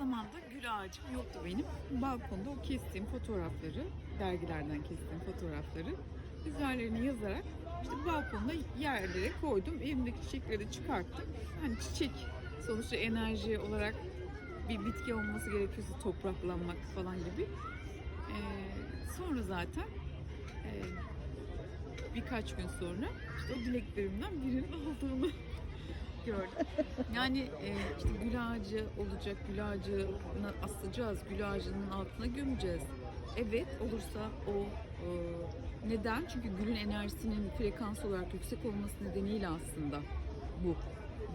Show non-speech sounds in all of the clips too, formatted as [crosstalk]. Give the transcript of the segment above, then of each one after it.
zaman da gül ağacım yoktu benim. Balkonda o kestiğim fotoğrafları, dergilerden kestiğim fotoğrafları üzerlerine yazarak işte balkonda yerlere koydum. Evimdeki çiçekleri çıkarttım. Hani çiçek sonuçta enerji olarak bir bitki olması gerekiyorsa topraklanmak falan gibi. Ee, sonra zaten e, birkaç gün sonra işte o dileklerimden birinin olduğunu [laughs] gördüm. Yani e, işte gül ağacı olacak, gül ağacına asacağız, gül ağacının altına gömeceğiz. Evet olursa o e, neden? Çünkü gülün enerjisinin frekans olarak yüksek olması nedeniyle aslında bu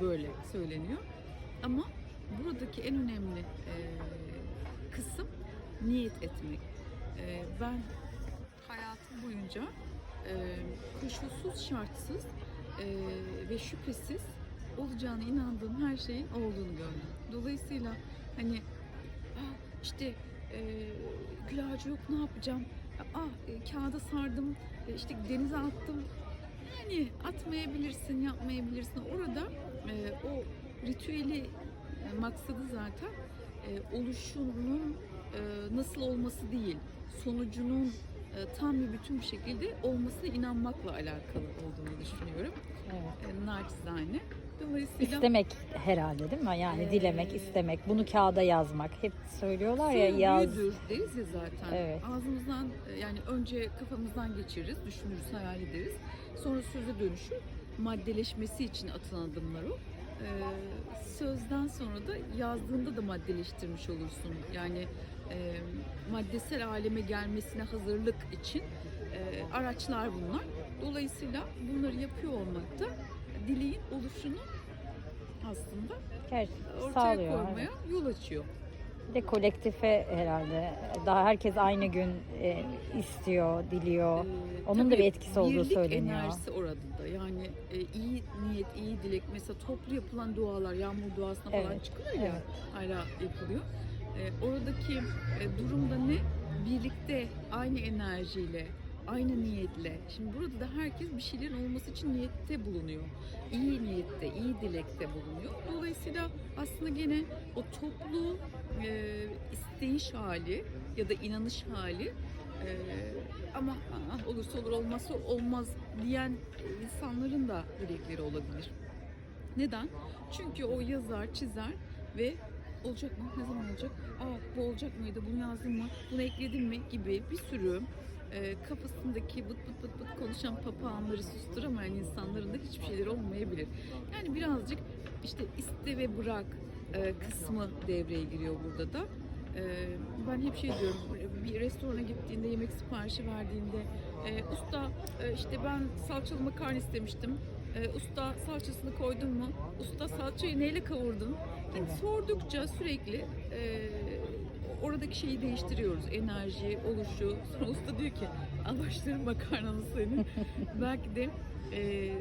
böyle söyleniyor. Ama buradaki en önemli e, kısım niyet etmek. E, ben hayatım boyunca e, koşulsuz, şartsız e, ve şüphesiz olacağına inandığım her şeyin olduğunu gördüm. Dolayısıyla hani "Ah, işte e, gül ağacı yok ne yapacağım? Ah e, kağıda sardım, e, işte denize attım. Yani atmayabilirsin, yapmayabilirsin. Orada e, o ritüeli e, maksadı zaten e, oluşunun e, nasıl olması değil, sonucunun tam bir bütün bir şekilde olmasına inanmakla alakalı olduğunu düşünüyorum. Evet. E, naçizane. Dolayısıyla İstemek herhalde değil mi? Yani Ee, dilemek, istemek, bunu kağıda yazmak. Hep söylüyorlar ya yaz. deriz ya zaten. Evet. Ağzımızdan e, yani önce kafamızdan geçiririz, düşünürüz, hayal ederiz. Sonra söze dönüşür. Maddeleşmesi için atılan adımlar o. Ee, sözden sonra da yazdığında da maddeleştirmiş olursun. Yani e, maddesel aleme gelmesine hazırlık için e, araçlar bunlar. Dolayısıyla bunları yapıyor olmak da dileğin oluşunu aslında Gerçi ortaya sağlıyor. koymaya yol açıyor. Bir de kolektife herhalde. Daha herkes aynı gün e, istiyor, diliyor. Ee, Onun da bir etkisi olduğu söyleniyor. enerjisi orada da. Yani e, iyi niyet, iyi dilek. Mesela toplu yapılan dualar, yağmur duasına falan Evet, çıkılıyor ya. evet. Hala yapılıyor. E, oradaki e, durumda ne? Birlikte, aynı enerjiyle, aynı niyetle. Şimdi burada da herkes bir şeylerin olması için niyette bulunuyor. İyi niyette, iyi dilekte bulunuyor. Dolayısıyla aslında gene o toplu e, isteyiş hali ya da inanış hali e, ama "Aa, olursa olur olmazsa olmaz diyen insanların da dilekleri olabilir. Neden? Çünkü o yazar, çizer ve olacak mı? Ne zaman olacak? Aa bu olacak mıydı? Bunu yazdım mı? Bunu ekledim mi? Gibi bir sürü e, kafasındaki bıt bıt bıt bıt konuşan papağanları susturamayan insanların da hiçbir şeyleri olmayabilir. Yani birazcık işte iste ve bırak e, kısmı devreye giriyor burada da. E, ben hep şey diyorum, bir restorana gittiğinde, yemek siparişi verdiğinde, e, usta e, işte ben salçalı makarna istemiştim. E, usta salçasını koydun mu? Usta salçayı neyle kavurdun? Evet. sordukça sürekli e, oradaki şeyi değiştiriyoruz. Enerji, oluşu. Sonra usta diyor ki al başlarım makarnanı senin. [laughs] Belki de e,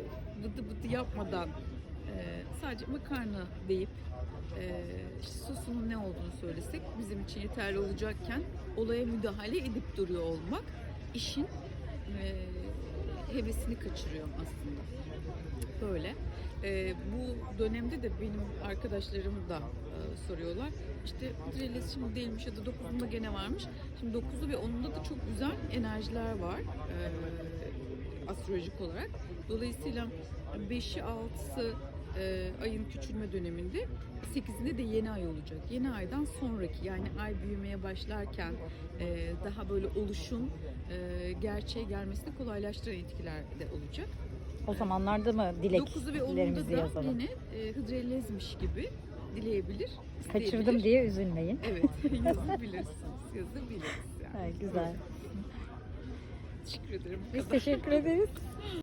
bıdı bıdı yapmadan e, sadece makarna deyip e, işte sosunun ne olduğunu söylesek bizim için yeterli olacakken olaya müdahale edip duruyor olmak işin e, hevesini kaçırıyor aslında. Böyle. E, bu dönemde de benim arkadaşlarım da e, soruyorlar. İşte Drelles şimdi değilmiş ya da 9'unda gene varmış. Şimdi 9'u ve 10'unda da çok güzel enerjiler var e, astrolojik olarak. Dolayısıyla 5'i 6'sı e, ayın küçülme döneminde 8'inde de yeni ay olacak. Yeni aydan sonraki yani ay büyümeye başlarken e, daha böyle oluşun e, gerçeğe gelmesini kolaylaştıran etkiler de olacak. O zamanlarda mı 9'u ve 10'unda dileklerimizi da yazalım? yine e, hıdrellezmiş gibi dileyebilir, Kaçırdım isteyebilir. diye üzülmeyin. Evet, [laughs] yazabilirsiniz. Yazabiliriz yani. Ha, güzel. Teşekkür ederim. Bu Biz kadar. teşekkür ederiz. [laughs]